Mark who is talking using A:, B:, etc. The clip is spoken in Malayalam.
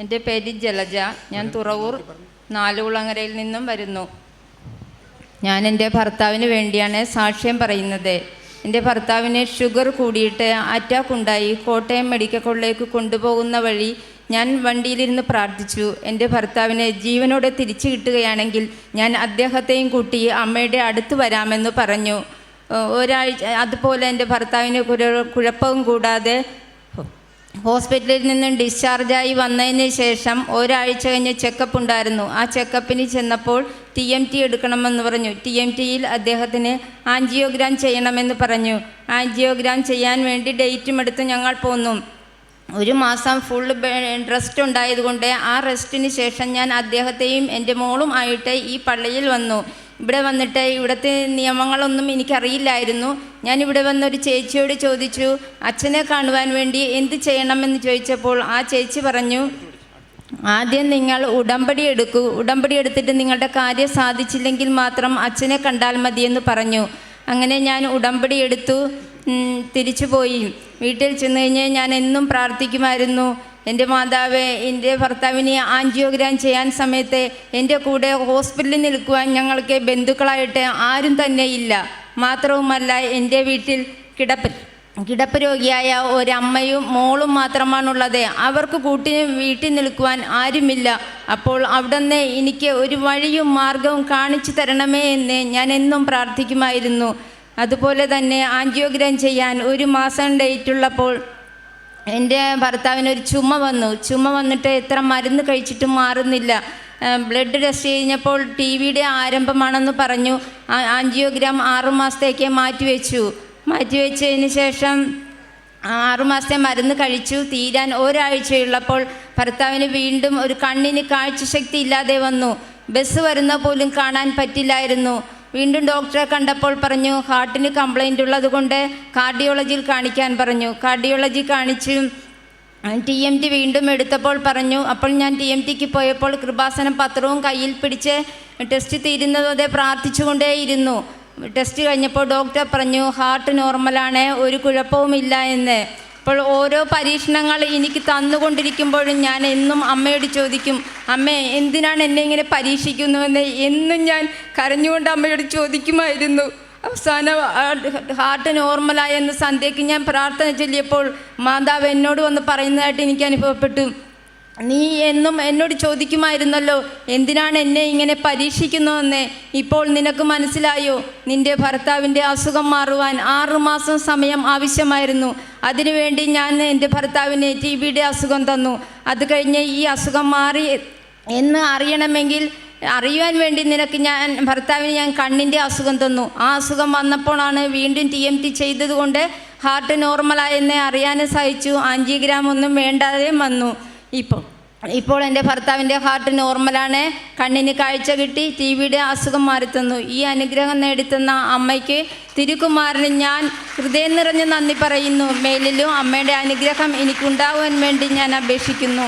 A: എന്റെ പേര് ജലജ. ഞാൻ തുറവൂർ നാലുകുളങ്ങരയിൽ നിന്നും വരുന്നു. ഞാൻ എന്റെ ഭർത്താവിന് വേണ്ടിയാണ് സാക്ഷ്യം പറയുന്നത്. എന്റെ ഭർത്താവിന് ഷുഗർ കൂടിയിട്ട് അറ്റാക്ക് ഉണ്ടായി കോട്ടയം മെഡിക്കൽ കോളേജിലേക്ക് കൊണ്ടുപോകുന്ന വഴി ഞാൻ വണ്ടിയിലിരുന്ന് പ്രാർത്ഥിച്ചു. എന്റെ ഭർത്താവിനെ ജീവനോടെ തിരിച്ചു കിട്ടുകയാണെങ്കിൽ ഞാൻ അദ്ദേഹത്തെയും കൂട്ടി അമ്മയുടെ അടുത്ത് വരാമെന്ന് പറഞ്ഞു. ഒരാഴ്ച അതുപോലെ എന്റെ ഭർത്താവിന് കുഴപ്പവും കൂടാതെ ഹോസ്പിറ്റലിൽ നിന്നും ഡിസ്ചാർജായി വന്നതിന് ശേഷം ഒരാഴ്ച കഴിഞ്ഞ് ചെക്കപ്പ് ഉണ്ടായിരുന്നു. ആ ചെക്കപ്പിന് ചെന്നപ്പോൾ ടി എം ടി എടുക്കണമെന്ന് പറഞ്ഞു. ടി എം ടിയിൽ അദ്ദേഹത്തിന് ആൻജിയോഗ്രാം ചെയ്യണമെന്ന് പറഞ്ഞു. ആൻജിയോഗ്രാം ചെയ്യാൻ വേണ്ടി ഡേറ്റും എടുത്ത് ഞങ്ങൾ പോന്നു. ഒരു മാസം ഫുൾ റെസ്റ്റ് ഉണ്ടായതുകൊണ്ട് ആ റെസ്റ്റിന് ശേഷം ഞാൻ അദ്ദേഹത്തെയും എന്റെ മോളും ആയിട്ട് ഈ പള്ളിയിൽ വന്നു. ഇവിടെ വന്നിട്ട് ഇവിടുത്തെ നിയമങ്ങളൊന്നും എനിക്കറിയില്ലായിരുന്നു. ഞാൻ ഇവിടെ വന്ന ഒരു ചേച്ചിയോട് ചോദിച്ചു അച്ഛനെ കാണുവാൻ വേണ്ടി എന്ത് ചെയ്യണമെന്ന് ചോദിച്ചപ്പോൾ ആ ചേച്ചി പറഞ്ഞു ആദ്യം നിങ്ങൾ ഉടമ്പടി എടുക്കൂ. ഉടമ്പടി എടുത്തിട്ട് നിങ്ങളുടെ കാര്യം സാധിച്ചില്ലെങ്കിൽ മാത്രം അച്ഛനെ കണ്ടാൽ മതിയെന്ന് പറഞ്ഞു. അങ്ങനെ ഞാൻ ഉടമ്പടി എടുത്തു തിരിച്ചു പോയി. വീട്ടിൽ ചെന്ന് കഴിഞ്ഞ് ഞാൻ എന്നും പ്രാർത്ഥിക്കുമായിരുന്നു. എന്റെ മാതാവ് എന്റെ ഭർത്താവിനെ ആൻജിയോഗ്രാം ചെയ്യാൻ സമയത്ത് എന്റെ കൂടെ ഹോസ്പിറ്റലിൽ നിൽക്കുവാൻ ഞങ്ങൾക്ക് ബന്ധുക്കളായിട്ട് ആരും തന്നെ ഇല്ല. മാത്രവുമല്ല എന്റെ വീട്ടിൽ കിടപ്പ് കിടപ്പ് രോഗിയായ ഒരമ്മയും മോളും മാത്രമാണുള്ളത്. അവർക്ക് കൂട്ടി വീട്ടിൽ നിൽക്കുവാൻ ആരുമില്ല. അപ്പോൾ അവിടുന്ന് എനിക്ക് ഒരു വഴിയും മാർഗവും കാണിച്ചു തരണമേ എന്ന് ഞാൻ എന്നും പ്രാർത്ഥിക്കുമായിരുന്നു. അതുപോലെ തന്നെ ആൻജിയോഗ്രാം ചെയ്യാൻ ഒരു മാസം ഡേറ്റ് ഉള്ളപ്പോൾ എന്റെ ഭർത്താവിന് ഒരു ചുമ വന്നു. ചുമ വന്നിട്ട് എത്ര മരുന്ന് കഴിച്ചിട്ടും മാറുന്നില്ല. ബ്ലഡ് ടെസ്റ്റ് കഴിഞ്ഞപ്പോൾ ടി വിയുടെ ആരംഭമാണെന്ന് പറഞ്ഞു. ആൻജിയോഗ്രാം ആറുമാസത്തേക്ക് മാറ്റിവെച്ചു. മാറ്റിവെച്ചതിന് ശേഷം ആറുമാസത്തെ മരുന്ന് കഴിച്ചു. തീരാൻ ഒരാഴ്ചയുള്ളപ്പോൾ ഭർത്താവിന് വീണ്ടും ഒരു കണ്ണിന് കാഴ്ചശക്തി ഇല്ലാതെ വന്നു. ബസ് വരുന്ന പോലും കാണാൻ പറ്റില്ലായിരുന്നു. വീണ്ടും ഡോക്ടറെ കണ്ടപ്പോൾ പറഞ്ഞു ഹാർട്ടിന് കംപ്ലൈന്റ് ഉള്ളതുകൊണ്ട് കാർഡിയോളജിയിൽ കാണിക്കാൻ പറഞ്ഞു. കാർഡിയോളജി കാണിച്ചു ടി എം ടി വീണ്ടും എടുത്തപ്പോൾ പറഞ്ഞു അപ്പോൾ ഞാൻ ടി എം ടിക്ക് പോയപ്പോൾ കൃപാസനം പത്രവും കയ്യിൽ പിടിച്ച് ടെസ്റ്റ് തീരുന്നതോടെ പ്രാർത്ഥിച്ചുകൊണ്ടേയിരുന്നു. ടെസ്റ്റ് കഴിഞ്ഞപ്പോൾ ഡോക്ടർ പറഞ്ഞു ഹാർട്ട് നോർമലാണ് ഒരു കുഴപ്പവുമില്ല എന്ന്. അപ്പോൾ ഓരോ പരീക്ഷണങ്ങൾ എനിക്ക് തന്നുകൊണ്ടിരിക്കുമ്പോഴും ഞാൻ എന്നും അമ്മയോട് ചോദിക്കും അമ്മേ എന്തിനാണ് എന്നെ ഇങ്ങനെ പരീക്ഷിക്കുന്നുവെന്ന് എന്നും ഞാൻ കരഞ്ഞുകൊണ്ട് അമ്മയോട് ചോദിക്കുമായിരുന്നു. അവസാനം ഹാർട്ട് നോർമലായെന്ന് സന്ധ്യയ്ക്ക് ഞാൻ പ്രാർത്ഥന ചൊല്ലിയപ്പോൾ മാതാവ് എന്നോട് വന്ന് പറയുന്നതായിട്ട് എനിക്ക് അനുഭവപ്പെട്ടു. നീ എന്നും എന്നോട് ചോദിക്കുമായിരുന്നല്ലോ എന്തിനാണ് എന്നെ ഇങ്ങനെ പരീക്ഷിക്കുന്നതെന്ന്? ഇപ്പോൾ നിനക്ക് മനസ്സിലായോ? നിന്റെ ഭർത്താവിന്റെ അസുഖം മാറുവാൻ ആറുമാസം സമയം ആവശ്യമായിരുന്നു. അതിനുവേണ്ടി ഞാൻ എന്റെ ഭർത്താവിന് ടി ബിയുടെ അസുഖം തന്നു. അത് കഴിഞ്ഞ് ഈ അസുഖം മാറി എന്ന് അറിയണമെങ്കിൽ അറിയുവാൻ വേണ്ടി നിനക്ക് ഞാൻ ഭർത്താവിന് ഞാൻ കണ്ണിന്റെ അസുഖം തന്നു. ആ അസുഖം വന്നപ്പോഴാണ് വീണ്ടും ടി എം ടി ചെയ്തതുകൊണ്ട് ഹാർട്ട് നോർമലായെന്ന് അറിയാനും സഹിച്ചു ആൻജിയോഗ്രാം ഒന്നും വേണ്ടാതെ വന്നു. ഇപ്പോൾ ഇപ്പോൾ എന്റെ ഭർത്താവിന്റെ ഹാർട്ട് നോർമലാണ് കണ്ണിന് കാഴ്ച കിട്ടി. ടി വിയുടെ അസുഖം മാറിത്തന്നു. ഈ അനുഗ്രഹം നേടിത്തന്ന അമ്മയ്ക്ക് തിരുക്കുമാറിന് ഞാൻ ഹൃദയം നിറഞ്ഞ് നന്ദി പറയുന്നു. മേലിലും അമ്മയുടെ അനുഗ്രഹം എനിക്കുണ്ടാവാൻ വേണ്ടി ഞാൻ അപേക്ഷിക്കുന്നു.